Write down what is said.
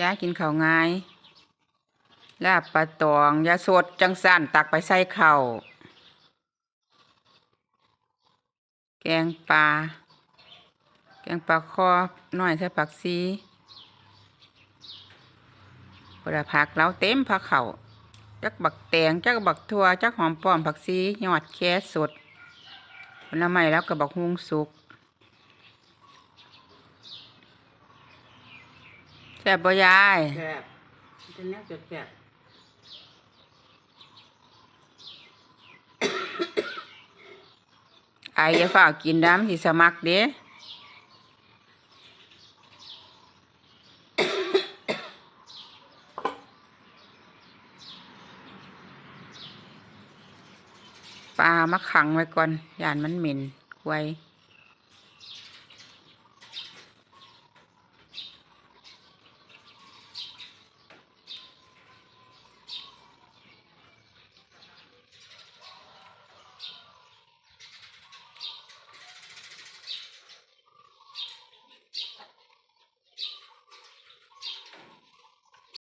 ยากินข้าวง่าย ลาบปลาตอง ยาสดจังสั้นตักไปใส่ข้าวแกงปลา แกงปลาคอน้อยใส่ผักซีบดผักแล้วเต็มผักเขาวจักบักแตงจักบักทั่วจักหอมป้อมผักซียอดแคสดผลไม้แล้วก็บักฮุงสุก แซ่บบ่ยาย แซ่บจะแนวจะแซ่บไออย่าฝ่ากกินน้ำสิสมัครเด้ปลามาขังไว้ก่อนย่านมันเหม็นไว้